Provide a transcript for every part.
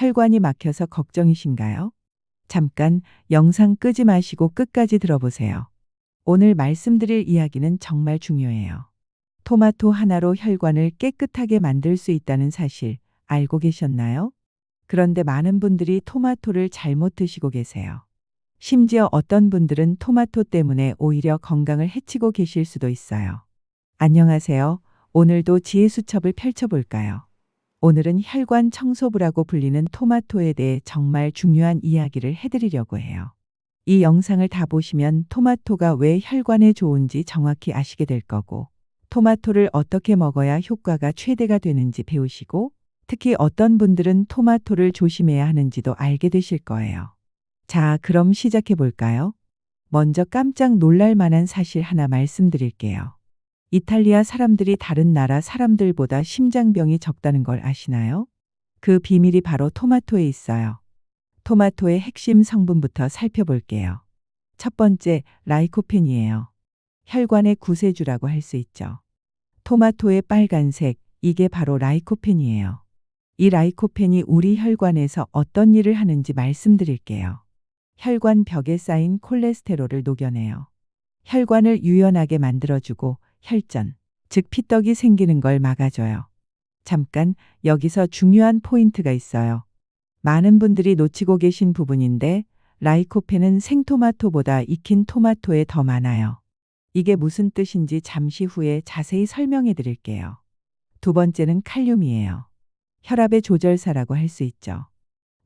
혈관이 막혀서 걱정이신가요? 잠깐 영상 끄지 마시고 끝까지 들어보세요. 오늘 말씀드릴 이야기는 정말 중요해요. 토마토 하나로 혈관을 깨끗하게 만들 수 있다는 사실 알고 계셨나요? 그런데 많은 분들이 토마토를 잘못 드시고 계세요. 심지어 어떤 분들은 토마토 때문에 오히려 건강을 해치고 계실 수도 있어요. 안녕하세요. 오늘도 지혜 수첩을 펼쳐볼까요? 오늘은 혈관 청소부라고 불리는 토마토에 대해 정말 중요한 이야기를 해드리려고 해요. 이 영상을 다 보시면 토마토가 왜 혈관에 좋은지 정확히 아시게 될 거고, 토마토를 어떻게 먹어야 효과가 최대가 되는지 배우시고, 특히 어떤 분들은 토마토를 조심해야 하는지도 알게 되실 거예요. 자, 그럼 시작해 볼까요? 먼저 깜짝 놀랄 만한 사실 하나 말씀드릴게요. 이탈리아 사람들이 다른 나라 사람들보다 심장병이 적다는 걸 아시나요? 그 비밀이 바로 토마토에 있어요. 토마토의 핵심 성분부터 살펴볼게요. 첫 번째, 라이코펜이에요. 혈관의 구세주라고 할 수 있죠. 토마토의 빨간색, 이게 바로 라이코펜이에요. 이 라이코펜이 우리 혈관에서 어떤 일을 하는지 말씀드릴게요. 혈관 벽에 쌓인 콜레스테롤을 녹여내요. 혈관을 유연하게 만들어주고 혈전, 즉 피떡이 생기는 걸 막아줘요. 잠깐 여기서 중요한 포인트가 있어요. 많은 분들이 놓치고 계신 부분인데 라이코펜은 생토마토보다 익힌 토마토에 더 많아요. 이게 무슨 뜻인지 잠시 후에 자세히 설명해 드릴게요. 두 번째는 칼륨이에요. 혈압의 조절사라고 할 수 있죠.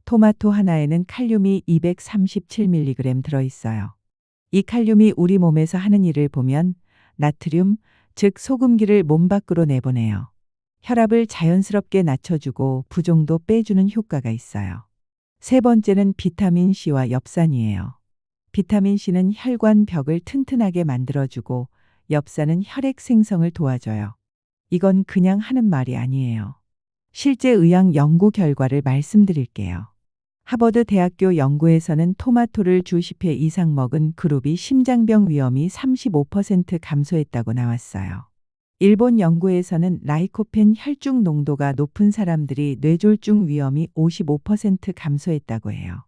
토마토 하나에는 칼륨이 237mg 들어 있어요. 이 칼륨이 우리 몸에서 하는 일을 보면 나트륨, 즉 소금기를 몸 밖으로 내보내요. 혈압을 자연스럽게 낮춰주고 부종도 빼주는 효과가 있어요. 세 번째는 비타민 C와 엽산이에요. 비타민 C는 혈관 벽을 튼튼하게 만들어주고 엽산은 혈액 생성을 도와줘요. 이건 그냥 하는 말이 아니에요. 실제 의학 연구 결과를 말씀드릴게요. 하버드 대학교 연구에서는 토마토를 주 10회 이상 먹은 그룹이 심장병 위험이 35% 감소했다고 나왔어요. 일본 연구에서는 라이코펜 혈중 농도가 높은 사람들이 뇌졸중 위험이 55% 감소했다고 해요.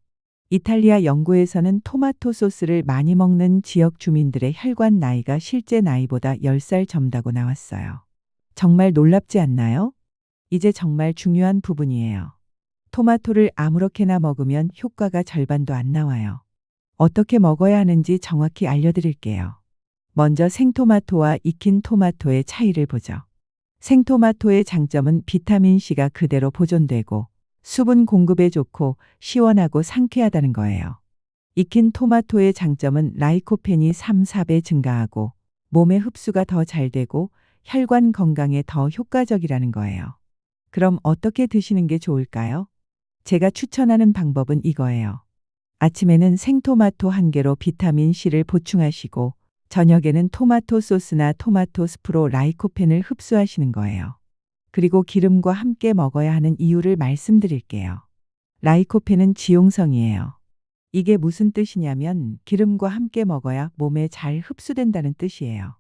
이탈리아 연구에서는 토마토 소스를 많이 먹는 지역 주민들의 혈관 나이가 실제 나이보다 10살 젊다고 나왔어요. 정말 놀랍지 않나요? 이제 정말 중요한 부분이에요. 토마토를 아무렇게나 먹으면 효과가 절반도 안 나와요. 어떻게 먹어야 하는지 정확히 알려드릴게요. 먼저 생토마토와 익힌 토마토의 차이를 보죠. 생토마토의 장점은 비타민C가 그대로 보존되고 수분 공급에 좋고 시원하고 상쾌하다는 거예요. 익힌 토마토의 장점은 라이코펜이 3, 4배 증가하고 몸의 흡수가 더 잘 되고 혈관 건강에 더 효과적이라는 거예요. 그럼 어떻게 드시는 게 좋을까요? 제가 추천하는 방법은 이거예요. 아침에는 생토마토 한 개로 비타민 C를 보충하시고 저녁에는 토마토 소스나 토마토 스프로 라이코펜을 흡수하시는 거예요. 그리고 기름과 함께 먹어야 하는 이유를 말씀드릴게요. 라이코펜은 지용성이에요. 이게 무슨 뜻이냐면 기름과 함께 먹어야 몸에 잘 흡수된다는 뜻이에요.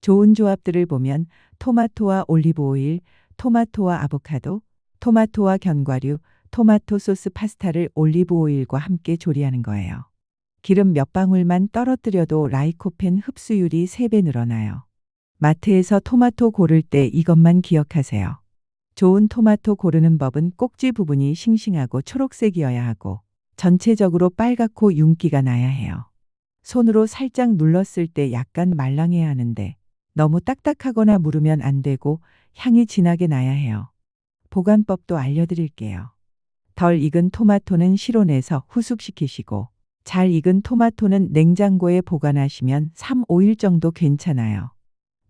좋은 조합들을 보면 토마토와 올리브 오일, 토마토와 아보카도, 토마토와 견과류, 토마토 소스 파스타를 올리브 오일과 함께 조리하는 거예요. 기름 몇 방울만 떨어뜨려도 라이코펜 흡수율이 3배 늘어나요. 마트에서 토마토 고를 때 이것만 기억하세요. 좋은 토마토 고르는 법은 꼭지 부분이 싱싱하고 초록색이어야 하고 전체적으로 빨갛고 윤기가 나야 해요. 손으로 살짝 눌렀을 때 약간 말랑해야 하는데 너무 딱딱하거나 무르면 안 되고 향이 진하게 나야 해요. 보관법도 알려드릴게요. 덜 익은 토마토는 실온에서 후숙시키시고 잘 익은 토마토는 냉장고에 보관하시면 3, 5일 정도 괜찮아요.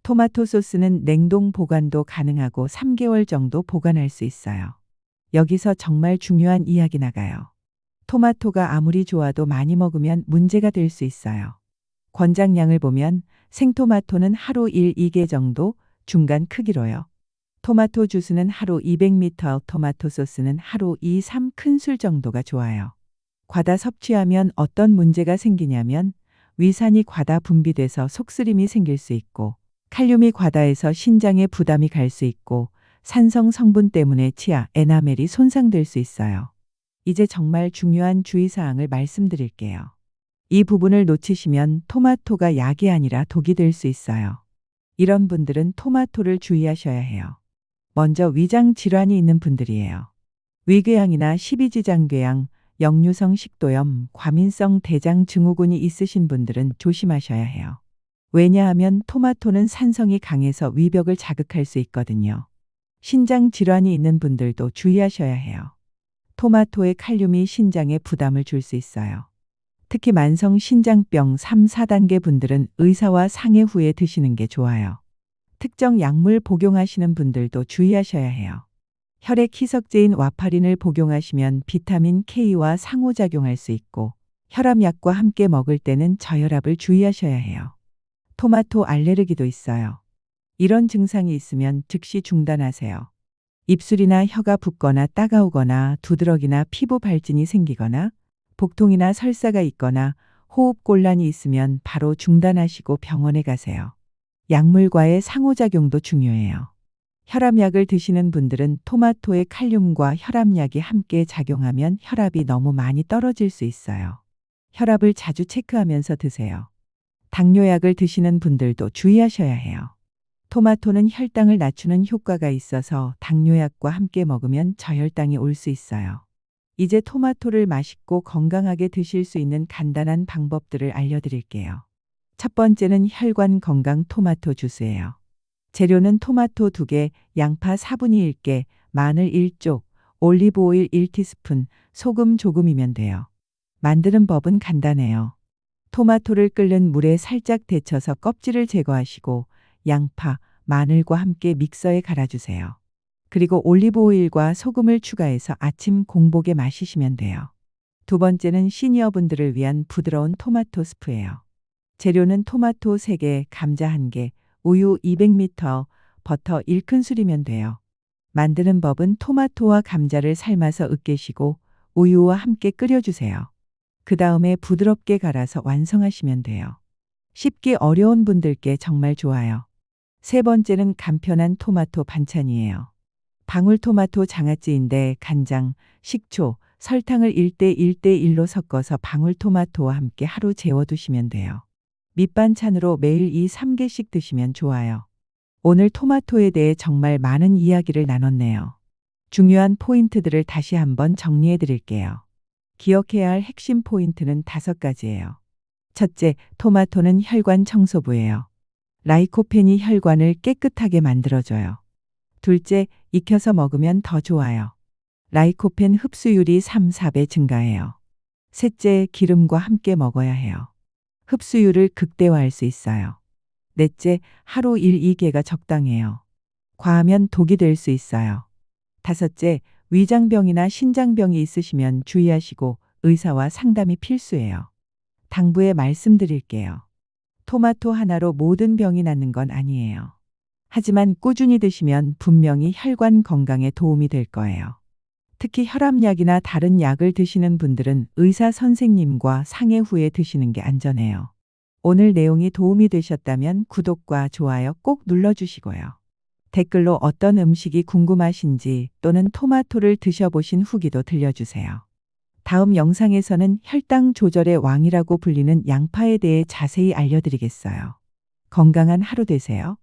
토마토 소스는 냉동 보관도 가능하고 3개월 정도 보관할 수 있어요. 여기서 정말 중요한 이야기 나가요. 토마토가 아무리 좋아도 많이 먹으면 문제가 될 수 있어요. 권장량을 보면 생토마토는 하루 1, 2개 정도 중간 크기로요. 토마토 주스는 하루 200ml, 토마토 소스는 하루 2, 3 큰술 정도가 좋아요. 과다 섭취하면 어떤 문제가 생기냐면 위산이 과다 분비돼서 속쓰림이 생길 수 있고 칼륨이 과다해서 신장에 부담이 갈 수 있고 산성 성분 때문에 치아, 에나멜이 손상될 수 있어요. 이제 정말 중요한 주의사항을 말씀드릴게요. 이 부분을 놓치시면 토마토가 약이 아니라 독이 될 수 있어요. 이런 분들은 토마토를 주의하셔야 해요. 먼저 위장 질환이 있는 분들이에요. 위궤양이나 십이지장궤양, 역류성 식도염, 과민성 대장 증후군이 있으신 분들은 조심하셔야 해요. 왜냐하면 토마토는 산성이 강해서 위벽을 자극할 수 있거든요. 신장 질환이 있는 분들도 주의하셔야 해요. 토마토의 칼륨이 신장에 부담을 줄 수 있어요. 특히 만성 신장병 3, 4단계 분들은 의사와 상의 후에 드시는 게 좋아요. 특정 약물 복용하시는 분들도 주의하셔야 해요. 혈액 희석제인 와파린을 복용하시면 비타민 K와 상호작용할 수 있고 혈압약과 함께 먹을 때는 저혈압을 주의하셔야 해요. 토마토 알레르기도 있어요. 이런 증상이 있으면 즉시 중단하세요. 입술이나 혀가 붓거나 따가우거나 두드러기나 피부 발진이 생기거나 복통이나 설사가 있거나 호흡 곤란이 있으면 바로 중단하시고 병원에 가세요. 약물과의 상호작용도 중요해요. 혈압약을 드시는 분들은 토마토의 칼륨과 혈압약이 함께 작용하면 혈압이 너무 많이 떨어질 수 있어요. 혈압을 자주 체크하면서 드세요. 당뇨약을 드시는 분들도 주의하셔야 해요. 토마토는 혈당을 낮추는 효과가 있어서 당뇨약과 함께 먹으면 저혈당이 올 수 있어요. 이제 토마토를 맛있고 건강하게 드실 수 있는 간단한 방법들을 알려드릴게요. 첫 번째는 혈관 건강 토마토 주스예요. 재료는 토마토 2개, 양파 4분의 1개, 마늘 1쪽, 올리브 오일 1티스푼, 소금 조금이면 돼요. 만드는 법은 간단해요. 토마토를 끓는 물에 살짝 데쳐서 껍질을 제거하시고 양파, 마늘과 함께 믹서에 갈아주세요. 그리고 올리브 오일과 소금을 추가해서 아침 공복에 마시시면 돼요. 두 번째는 시니어분들을 위한 부드러운 토마토 스프예요. 재료는 토마토 3개, 감자 1개, 우유 200ml, 버터 1큰술이면 돼요. 만드는 법은 토마토와 감자를 삶아서 으깨시고 우유와 함께 끓여주세요. 그 다음에 부드럽게 갈아서 완성하시면 돼요. 쉽기 어려운 분들께 정말 좋아요. 세 번째는 간편한 토마토 반찬이에요. 방울토마토 장아찌인데 간장, 식초, 설탕을 1대 1대 1로 섞어서 방울토마토와 함께 하루 재워두시면 돼요. 밑반찬으로 매일 이 3개씩 드시면 좋아요. 오늘 토마토에 대해 정말 많은 이야기를 나눴네요. 중요한 포인트들을 다시 한번 정리해 드릴게요. 기억해야 할 핵심 포인트는 다섯 가지예요. 첫째, 토마토는 혈관 청소부예요. 라이코펜이 혈관을 깨끗하게 만들어줘요. 둘째, 익혀서 먹으면 더 좋아요. 라이코펜 흡수율이 3, 4배 증가해요. 셋째, 기름과 함께 먹어야 해요. 흡수율을 극대화할 수 있어요. 넷째, 하루 1, 2개가 적당해요. 과하면 독이 될 수 있어요. 다섯째, 위장병이나 신장병이 있으시면 주의하시고 의사와 상담이 필수예요. 당부에 말씀드릴게요. 토마토 하나로 모든 병이 낫는 건 아니에요. 하지만 꾸준히 드시면 분명히 혈관 건강에 도움이 될 거예요. 특히 혈압약이나 다른 약을 드시는 분들은 의사 선생님과 상해 후에 드시는 게 안전해요. 오늘 내용이 도움이 되셨다면 구독과 좋아요 꼭 눌러주시고요. 댓글로 어떤 음식이 궁금하신지 또는 토마토를 드셔보신 후기도 들려주세요. 다음 영상에서는 혈당 조절의 왕이라고 불리는 양파에 대해 자세히 알려드리겠어요. 건강한 하루 되세요.